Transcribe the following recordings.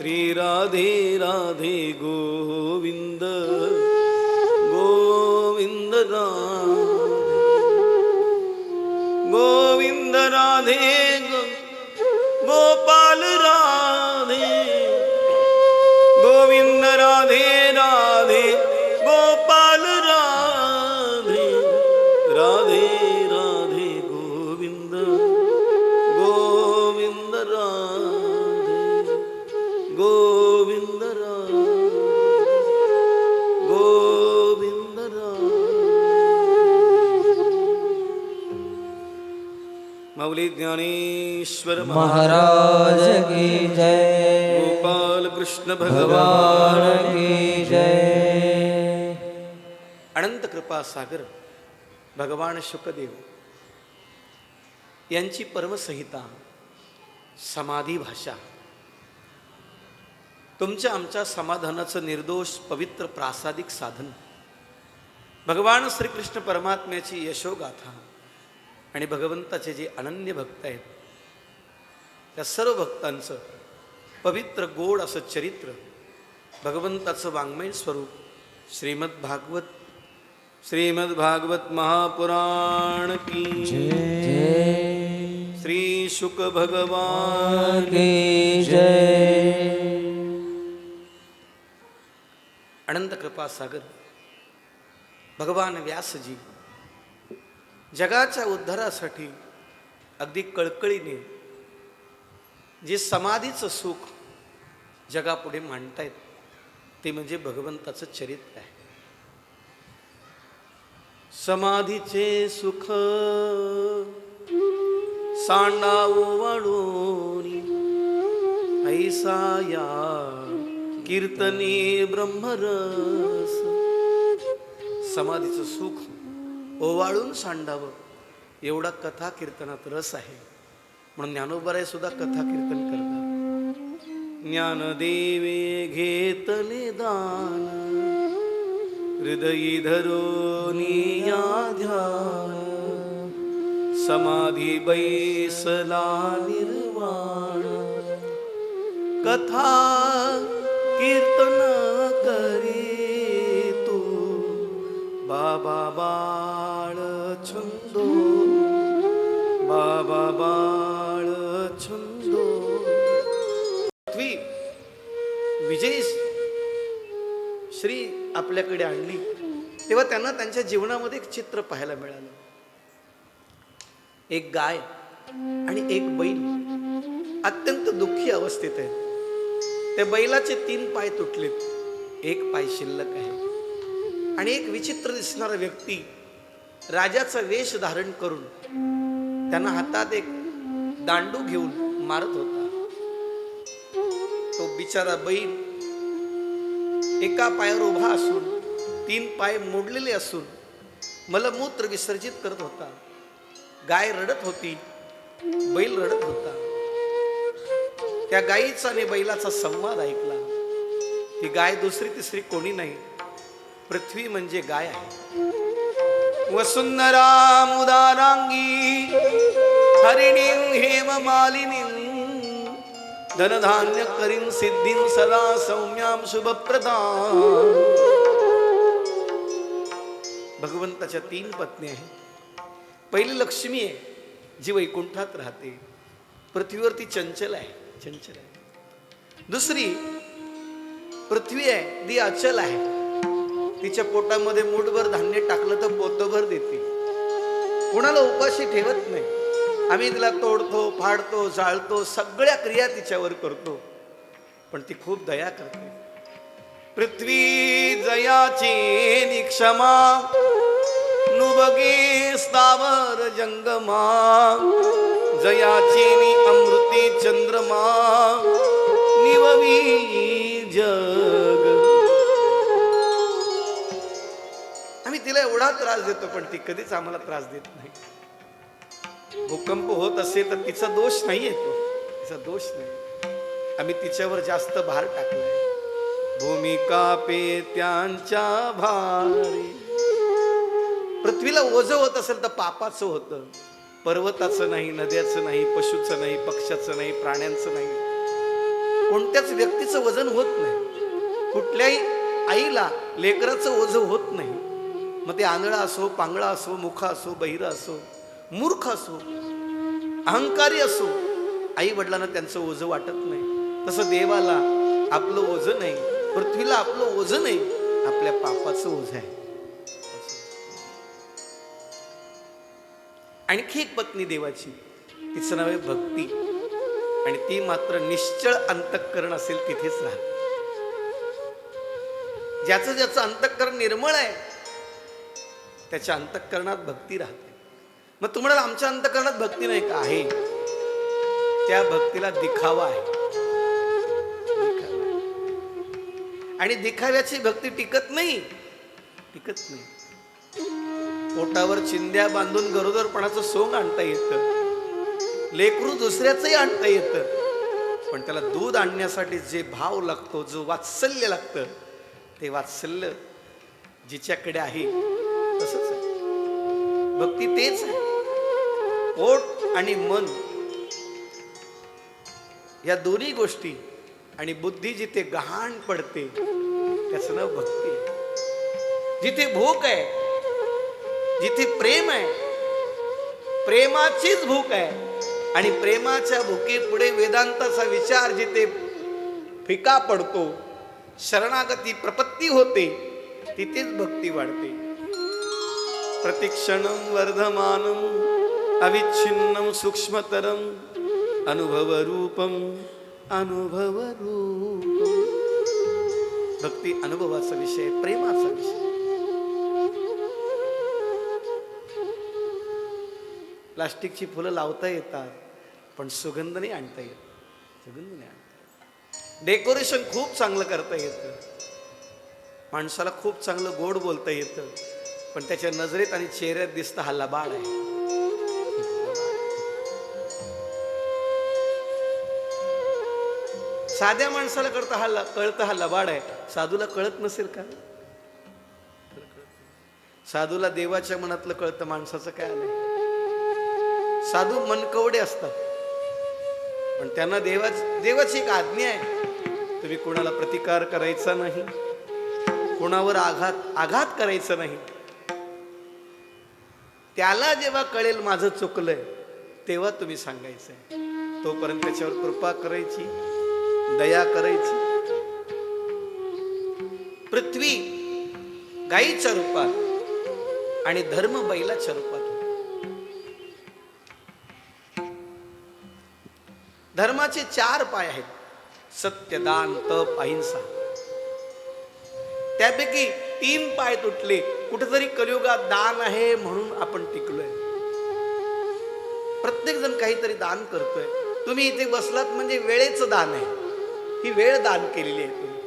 श्री राधे राधे गोविंद गोविंद राधे माऊली ज्ञानेश्वर महाराज की जय। गोपाल कृष्ण भगवान भगवान की जय। अनंत कृपा सागर भगवान शुकदेव यांची परमसंहिता समाधी भाषा तुमच्या आमच्या समाधानाचं निर्दोष पवित्र प्रासादिक साधन भगवान श्रीकृष्ण परमात्म्याची यशोगाथा आणि भगवंताचे जे अनन्य भक्त आहेत त्या सर्व भक्तांचं पवित्र गोड असं चरित्र भगवंताचं वाङ्मय स्वरूप श्रीमद भागवत श्रीमद भागवत महापुराण की जय। श्री शुक भगवान जय। अनंत कृपा सागर भगवान व्यासजी। जगाच्या उद्धारासाठी अगदी कळकळीने जे समाधीचं सुख जगापुढे मांडतायत ते म्हणजे भगवंताचं चरित्र आहे. समाधीचे सुख सांडावो वाढूनी ऐसाया कीर्तने ब्रह्मरस. समाधीचं सुख ओवाळून सांडावं. एवढा कथा कीर्तनात रस आहे. म्हणून ज्ञानोबराय सुद्धा कथा कीर्तन करतात. ज्ञानदेवे घेतले दान हृदयी धरोनी या ध्यान समाधी बैसला निर्वाण. कथा कीर्तन करी तू बाबा बा छंदो बाबा बाळ छंदो पृथ्वी विजय श्री आपल्याकडे आणली. तेव्हा त्यांना त्यांच्या जीवनामध्ये एक चित्र पाहायला मिळालं. एक गाय आणि एक बैल. अत्यंत दुःखी अवस्थेत आहे त्या बैलाचे तीन पाय तुटलेत. एक पाय शिल्लक आहे. आणि एक विचित्र दिसणारा व्यक्ती राजाचा वेश धारण करून त्यांना हातात एक दांडू घेऊन मारत होता. तो बिचारा बैल एका पायावर उभा असून तीन पाय मोडलेले असून मलमूत्र विसर्जित करत होता. गाय रडत होती बैल रडत होता. त्या गायीचा आणि बैलाचा संवाद ऐकला. ती गाय दुसरी तिसरी कोणी नाही पृथ्वी म्हणजे गाय आहे. वसुंधरा मुदारांगी हरिणी हेम मालिनी धनधान्य करीन सिद्धीं सदा सौम्याम शुभप्रदान भगवंताच्या तीन पत्नी आहेत. पहिली लक्ष्मी आहे जी वैकुंठात राहते. पृथ्वीवरती चंचल आहे चंचल आहे. दुसरी पृथ्वी आहे ती अचल आहे. तिच्या पोटामध्ये मूठभर धान्य टाकलं तर पोतभर देते. कुणाला उपाशी ठेवत नाही. आम्ही तिला तोडतो फाडतो जाळतो सगळ्या क्रिया तिच्यावर करतो. पण ती खूप दया करते. पृथ्वी जयाची निक्षमा नुबगे स्थावर जंगमा जयाची अमृती चंद्रमा. तिला त्रास देतो पण ती कधीच आम्हाला त्रास देत नाही. भूकंप होत असेल तर तिचा दोष नाही येतो तिचा दोष नाही आम्ही तिच्यावर जास्त भार टाकलाय. भूमिका पे त्यांच्या भारी. पृथ्वीला ओझ होत असेल तर पापाचं होतं. पर्वताचं नाही नद्याचं नाही पशुचं नाही पक्ष्याचं नाही प्राण्यांचं नाही. कोणत्याच व्यक्तीचं वजन होत नाही. कुठल्याही आईला लेकराचं ओझं होत नाही. मग ते आंधळा असो पांगळा असो मुखा असो बहिरा असो मूर्ख असो अहंकारी असो आई वडिलांना त्यांचं ओझं वाटत नाही. तसं देवाला आपलं ओझं नाही पृथ्वीला आपलं ओझं नाही आपल्या पापाचं ओझं आहे. आणखी एक पत्नी देवाची तिचं नाव आहे भक्ती. आणि ती मात्र निश्चळ अंतःकरण असेल तिथेच राहते. ज्याचं ज्याचं अंतःकरण निर्मळ आहे त्याच्या अंतःकरणात भक्ती राहते. मग तुम्हाला आमच्या अंतःकरणात भक्ती नाही का? आहे. त्या भक्तीला दिखावा आहे. दिखावा. आणि दिखाव्याची भक्ती टिकत नाही. टिकत नाही. पोटावर चिंध्या बांधून गरोदरपणाचं सोंग आणता येतं. लेकरू दुसऱ्याचंही आणता येतं. पण त्याला दूध आणण्यासाठी जे भाव लागतो जो वात्सल्य लागतं ते वात्सल्य जिच्याकडे आहे भक्ती तेच आहे. पोट आणि मन या दोन्ही गोष्टी आणि बुद्धी जिथे गहाण पडते त्याचं नाव भक्ती जिथे भूक आहे जिथे प्रेम आहे प्रेमाचीच भूक आहे आणि प्रेमाच्या भुकेपुढे वेदांताचा विचार जिथे फिका पडतो शरणागती प्रपत्ती होते तिथेच भक्ती वाढते. प्रतिक्षणं वर्धमानम् अविच्छिन्नं सूक्ष्मतरम् अनुभव रूपम अनुभव भक्ती अनुभवाचा विषय प्रेमाचा विषय। प्लास्टिकची फुलं लावता येतात पण सुगंध नाही आणता येत. सुगंध नाही आणता येत. डेकोरेशन खूप चांगलं करता येतं. माणसाला खूप चांगलं गोड बोलता येतं. पण त्याच्या नजरेत आणि चेहऱ्यात दिसता हा लबाड आहे. साध्या माणसाला करता हा कळतं हा लबाड आहे. साधूला कळत नसेल का? साधूला देवाच्या मनातलं कळतं माणसाचं काय आलंय साधू मनकवडे असतात. पण त्यांना देवाच देवाची एक आज्ञा आहे. तुम्ही कोणाला प्रतिकार करायचा नाही. कोणावर आघात आघात करायचा नाही. त्याला जेव्हा कळेल माझं चुकलंय तेव्हा तुम्ही सांगायचंय. तोपर्यंत त्याच्यावर कृपा करायची दया करायची. पृथ्वी गाईच्या रूपात आणि धर्म बैलाच्या रूपात. धर्माचे चार पाय आहेत सत्य दान तप अहिंसा. त्यापैकी तीन पाय तुटले कुठेतरी कलियुगात दान आहे म्हणून आपण टिकलोय. प्रत्येक जण काहीतरी दान करतोय. तुम्ही इथे बसलात म्हणजे वेळेचं दान आहे. ही वेळ दान केलेली आहे तुम्ही.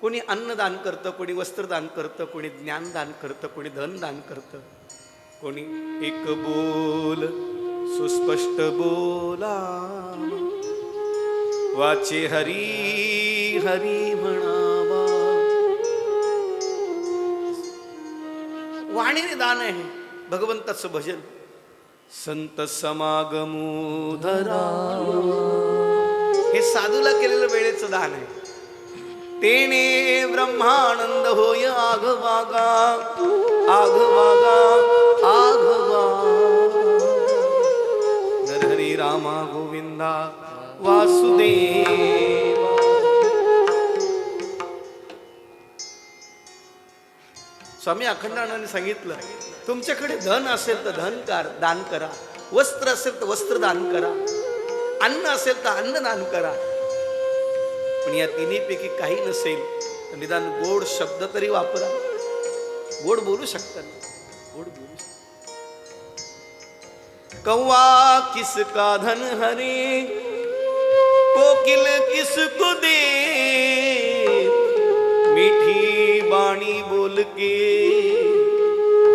कोणी अन्न दान करतं कोणी वस्त्र दान करतं कोणी ज्ञान दान करतं कोणी धन दान करतं. कोणी एक बोल सुस्पष्ट बोला. वाचे हरी हरी म्हणा. वाणीने दान आहे. भगवंताचं भजन. संत समागमो धरा. हे साधूला केलेलं वेळेचं दान आहे. तेने ब्रह्मानंद होय आघवागा. आघवागा आघवा. नरहरी रामा गोविंदा वासुदेवा. स्वामी अखंडानंदाने सांगितलं तुमच्याकडे धन असेल तर धन कर दान करा. वस्त्र असेल तर वस्त्र दान करा. अन्न असेल तर अन्न दान करा. पण या तिन्हीपैकी काही नसेल तर निदान गोड शब्द तरी वापरा. गोड बोलू शकता ना? गोड बोलू शकता. कौवा किसका धन हरे? कोकिल किसको दे? मीठी बाणी भूल के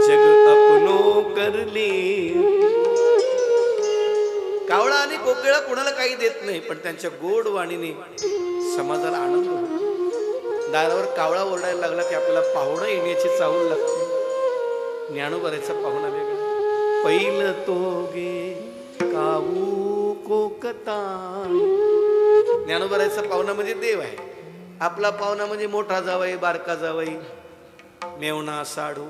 जग अपनो कर कावळा आणि कोकिळा कोणाला काही देत नाही पण त्यांच्या गोड वाणीने समाजाला आनंद होतो. दारावर कावळा ओरडायला लागला की आपल्याला पाहुणं येण्याची चाहूल लागते. ज्ञानोबराचा पाहुणा वेगळा. पैल तो गे काऊ कोकता ज्ञानोबरायचा पाहुणा म्हणजे देव आहे. आपला पाहुणा म्हणजे मोठा जावाई बारका जावाई. मेवणा साडू.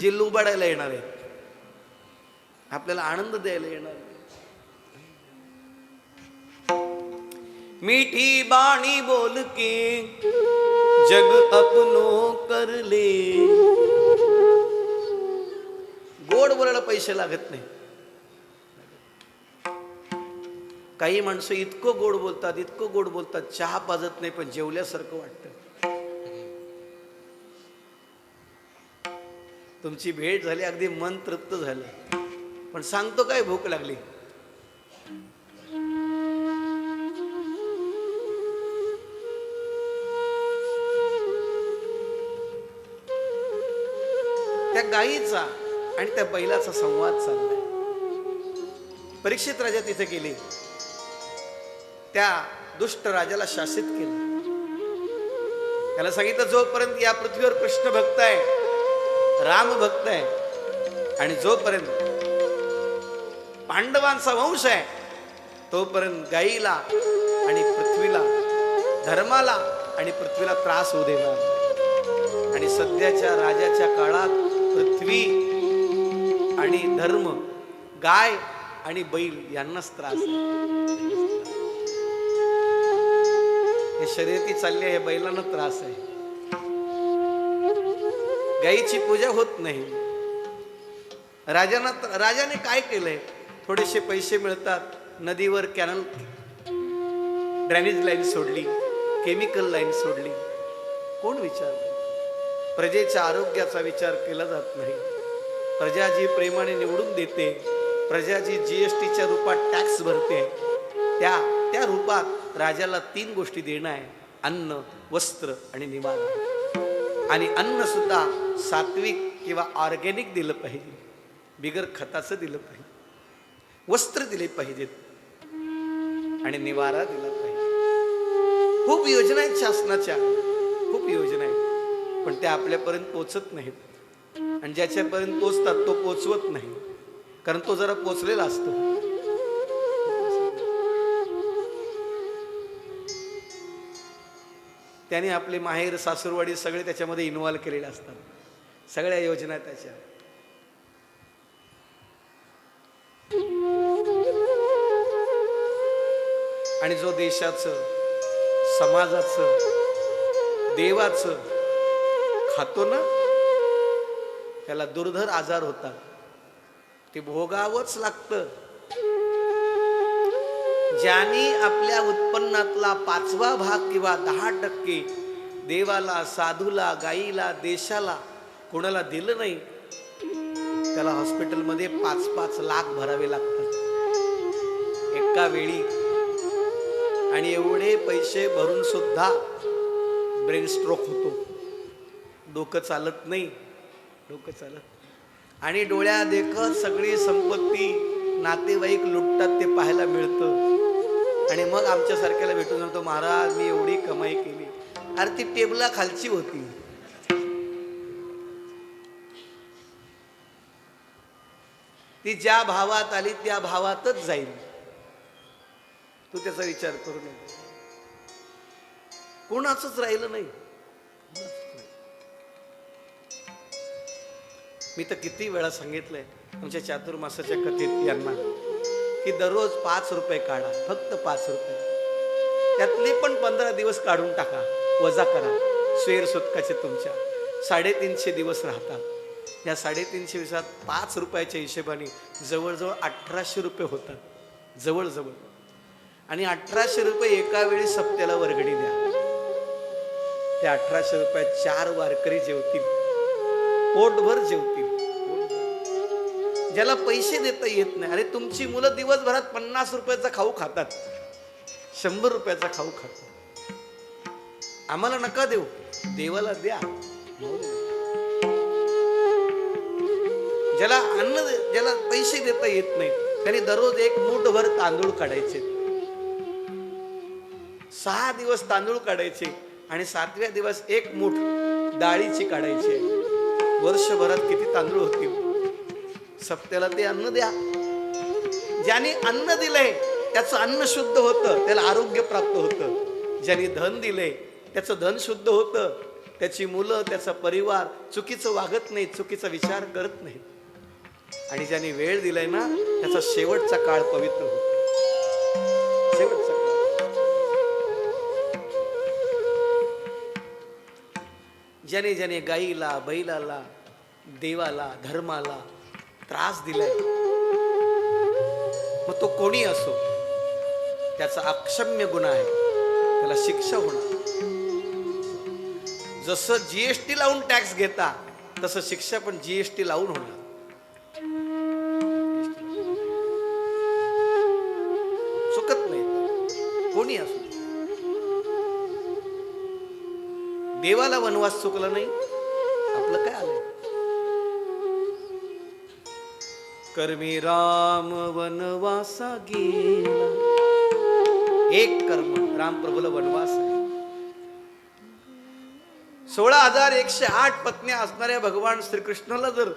जे लुबाडायला येणार. आहेत आपल्याला आनंद द्यायला येणार. मीठी बाणी बोल के जग अपनो करले गोड बोलायला पैसे लागत नाही. काही माणसं इतकं गोड बोलतात इतकं गोड बोलतात चहा पाजत नाही पण जेवल्यासारखं वाटतं. तुमची भेट झाली अगदी मन तृप्त झालं. पण सांगतो काय भूक लागली? त्या गायीचा आणि त्या बैलाचा संवाद चाललाय. परीक्षित राजा तिथे गेले. त्या दुष्ट राजाला शासित केलं. त्याला सांगितलं जोपर्यंत या पृथ्वीवर कृष्ण भक्त आहे राम भक्त आहे. आणि जोपर्यंत पांडवांचा वंश आहे तोपर्यंत गाईला आणि पृथ्वीला धर्माला आणि पृथ्वीला त्रास होऊ देणार आणि सध्याच्या राजाच्या काळात पृथ्वी आणि धर्म गाय आणि बैल यांनाच त्रास हे शर्यती चालली आहे बैलांना त्रास आहे. गाईची पूजा होत नाही. राजानं राजाने काय केलंय? थोडेसे पैसे मिळतात. नदीवर कॅनल ड्रेनेज लाईन सोडली. केमिकल लाईन सोडली. कोण विचार प्रजेच्या आरोग्याचा विचार केला जात नाही. प्रजा जी प्रेमाने निवडून देते प्रजा जी जी एस टीच्या रूपात टॅक्स भरते त्या त्या रूपात राजाला तीन गोष्टी देणं आहे. अन्न वस्त्र आणि निवारा. आणि अन्न सुद्धा सात्विक किंवा ऑर्गॅनिक दिलं पाहिजे. बिगर खताचं दिलं पाहिजे. वस्त्र दिले पाहिजेत. आणि निवारा दिला पाहिजे. खूप योजना आहेत शासनाच्या. खूप योजना आहेत. पण त्या आपल्यापर्यंत पोचत नाहीत. आणि ज्याच्यापर्यंत पोचतात तो पोचवत नाही. कारण तो जरा पोचलेला असतो. त्याने आपले माहेर सासूरवाडी सगळे त्याच्यामध्ये इन्व्हॉल्व केलेले असतात. सगळ्या योजना त्याच्या. आणि जो देशाचं समाजाचं देवाचं खातो ना त्याला दुर्धर आजार होतात. ते भोगावंच लागतं. ज्यांनी आपल्या उत्पन्नातला पाचवा भाग किंवा दहा टक्के देवाला साधूला गाईला देशाला कोणाला दिलं नाही त्याला हॉस्पिटलमध्ये पाच पाच लाख भरावे लागतात. एका वेळी. आणि एवढे पैसे भरून सुद्धा ब्रेन स्ट्रोक होतो. डोकं चालत नाही. डोकं चालत आणि डोळ्या देखत सगळी संपत्ती नातेवाईक लुटतात ते पाहायला मिळतं. आणि मग आमच्यासारख्याला भेटून जातो महाराज मी एवढी कमाई केली. अरे ती टेबला खालची होती. ती ज्या भावात आली त्या भावातच जाईल. तू त्याचा विचार करू नये. कोणाचंच राहिलं नाही. मी तर किती वेळा सांगितलंय आमच्या चातुर्मासाच्या कथेत यांना. की दररोज पाच रुपये काढा फक्त पाच रुपये. त्यातले पण पंधरा दिवस काढून टाका वजा करा. स्वेर सुतकाचे तुमच्या. साडेतीनशे दिवस राहतात. या साडेतीनशे दिवसात पाच रुपयाच्या हिशेबाने जवळजवळ अठराशे रुपये होतात. जवळजवळ. आणि अठराशे रुपये एका वेळी सप्त्याला वर्गणी द्या. त्या अठराशे रुपयात चार वारकरी जेवतील. पोटभर जेवतील. ज्याला पैसे देता येत नाही. अरे तुमची मुलं दिवसभरात पन्नास रुपयाचा खाऊ खातात. शंभर रुपयाचा खाऊ खातात. आम्हाला नका देऊ. देवाला द्या. ज्याला अन्न ज्याला पैसे देता येत नाही त्याने दररोज एक मूठभर तांदूळ काढायचे. सहा दिवस तांदूळ काढायचे आणि सातव्या दिवस एक मूठ डाळीची काढायची. वर्षभरात किती तांदूळ होतील? सप्त्याला ते अन्न द्या. ज्याने अन्न दिलंय त्याचं अन्न शुद्ध होतं त्याला आरोग्य प्राप्त होतं. ज्यांनी धन दिले त्याचं धन शुद्ध होतं. त्याची मुलं त्याचा परिवार चुकीचं वागत नाही चुकीचा विचार करत नाही आणि ज्यांनी वेळ दिलाय ना त्याचा शेवटचा काळ पवित्र होतो. शेवटचा काळ. ज्याने ज्याने गाईला बैलाला देवाला धर्माला त्रास दिलाय. मग तो कोणी असो त्याचा अक्षम्य गुन्हा आहे. त्याला शिक्षा होणार. जसं जीएसटी लावून टॅक्स घेता तसं शिक्षा पण जीएसटी लावून होणार. चुकत नाही. कोणी असो. देवाला वनवास चुकला नाही. कर्मी राम वनवासा गेला. एक कर्म रामप्रभूला वनवास. आहे सोळा हजार एकशे आठ पत्न्या असणाऱ्या भगवान श्रीकृष्णाला जर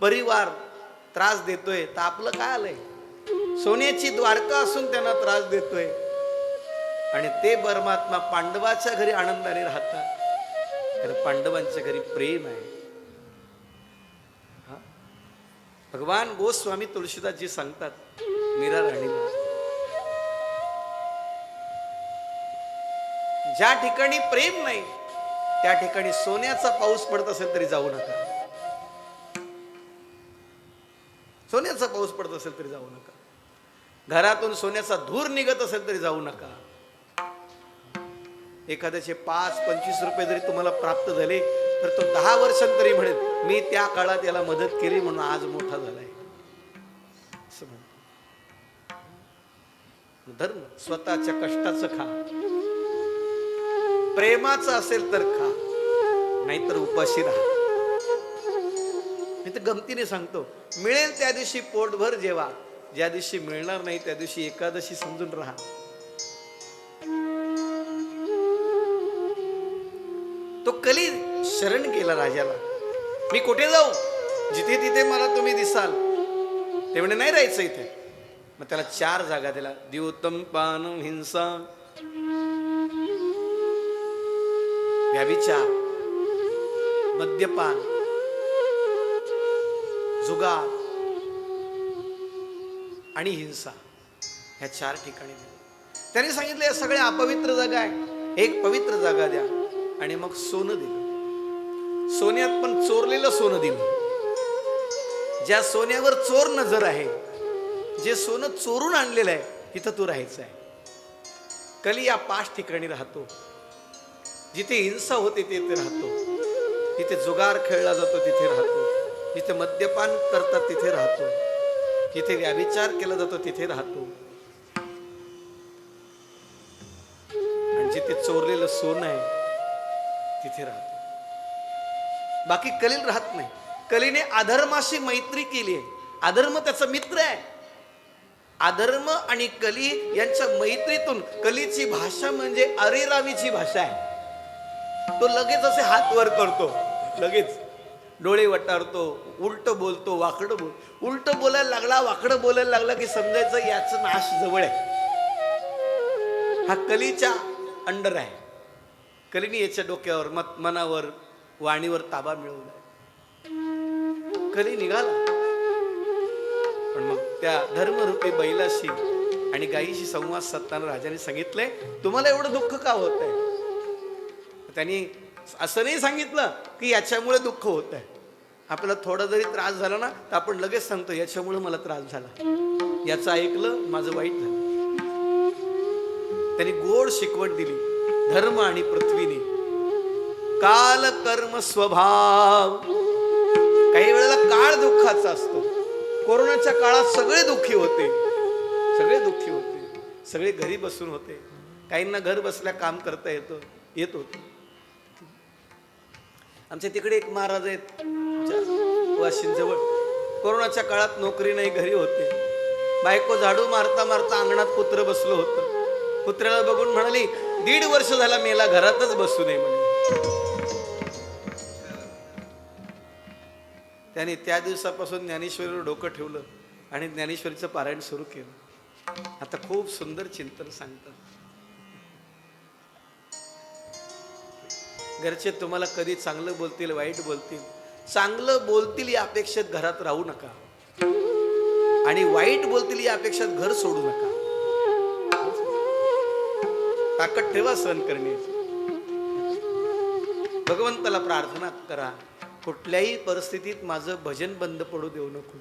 परिवार त्रास देतोय तर आपलं काय आलंय? सोन्याची द्वारका असून त्यांना त्रास देतोय. आणि ते परमात्मा पांडवाच्या घरी आनंदाने राहतात. तर पांडवांच्या घरी प्रेम आहे. भगवान गोस्वामी तुळशीदासजी सांगतात मीरा राणीला ज्या ठिकाणी प्रेम नाही त्या ठिकाणी सोन्याचा पाऊस पडत असेल तरी जाऊ नका. सोन्याचा पाऊस पडत असेल तरी जाऊ नका. घरातून सोन्याचा धूर निघत असेल तरी जाऊ नका. एखाद्याचे पाच पंचवीस रुपये जरी तुम्हाला प्राप्त झाले तर तो दहा वर्षांतरी म्हणेल मी त्या काळात याला मदत केली म्हणून आज मोठा झालाय. असं म्हणतो. धर्म स्वतःच्या कष्टाचं खा. प्रेमाचं असेल तर खा. नाहीतर उपाशी राहा. मी तर गमतीने सांगतो मिळेल त्या दिवशी पोटभर जेवा. ज्या दिवशी मिळणार नाही त्या दिवशी एकादशी समजून राहा. तो कली शरण केला राजाला. मी कुठे जाऊ? जिथे तिथे मला तुम्ही दिसाल. ते म्हणे नाही राहायचं इथे. मग त्याला चार जागा दिला. द्योतम पान हिंसा. व्याविचार मद्यपान. जुगार. आणि हिंसा. ह्या चार ठिकाणी दिल्या. त्यांनी सांगितलं या सगळ्या अपवित्र जागा आहे एक पवित्र जागा द्या. आणि मग सोनं दिलं. सोन्यात पण चोरलेलं सोनं दिलं ज्या सोन्यावर चोर नजर आहे जे सोनं चोरून आणलेलं आहे तिथं तू राहायचं आहे. कली या पाच ठिकाणी राहतो. जिथे हिंसा होते तिथे राहतो. जिथे जुगार खेळला जातो तिथे राहतो. जिथे मद्यपान करतात तिथे राहतो. जिथे व्याविचार केला जातो तिथे राहतो. आणि जिथे चोरलेलं सोनं आहे तिथे राहतो. बाकी कलील राहत नाही. कलीने अधर्माशी मैत्री केली आहे. अधर्म त्याचा मित्र आहे. अधर्म आणि कली यांच्या मैत्रीतून कलीची भाषा म्हणजे अरेरावीची भाषा आहे. तो लगेच असे हात वर करतो. लगेच डोळे वटारतो उलट बोलतो वाकडं बोल उलट बोलायला लागला वाकडं बोलायला लागला की समजायचं याचं नाश जवळ आहे. हा कलीच्या अंडर आहे. कलीने याच्या डोक्यावर मत मनावर वाणीवर ताबा मिळवला. कली निघाला? पण मग त्या धर्मरूपी बैलाशी आणि गायीशी संवाद साधताना राजाने सांगितलंय तुम्हाला एवढं दुःख का होत आहे त्यांनी असं नाही सांगितलं की याच्यामुळे दुःख होत आहे आपल्याला थोडा जरी त्रास झाला ना तर आपण लगेच सांगतो याच्यामुळे मला त्रास झाला. याचं ऐकलं माझं वाईट झालं. त्यांनी गोड शिकवण दिली धर्म आणि पृथ्वीने. काल कर्म स्वभाव काही वेळेला काळ दुःखाचा असतो. कोरोनाच्या काळात सगळे दुःखी होते. सगळे दुःखी होते. सगळे घरी बसून होते. काहींना घर बसल्या काम करता येतं येत होतं. आमच्या तिकडे एक महाराज आहेत. वाशिंजवळ कोरोनाच्या काळात नोकरी नाही घरी होते. बायको झाडू मारता मारता अंगणात कुत्र बसलो होतं. कुत्र्याला बघून म्हणाली दीड वर्ष झाला मेला घरातच बसू नये म्हणे. त्याने त्या दिवसापासून ज्ञानेश्वरीवर डोकं ठेवलं आणि ज्ञानेश्वरीचं पारायण सुरू केलं. आता खूप सुंदर चिंतन सांगतात. घरचे तुम्हाला कधी चांगलं बोलतील वाईट बोलतील चांगलं बोलतील या अपेक्षेत घरात राहू नका. आणि वाईट बोलतील या अपेक्षेत घर सोडू नका. ताकद ठेवा सहन करण्याची. भगवंताला प्रार्थना करा. कुठल्याही परिस्थितीत माझं भजन बंद पडू देऊ नको.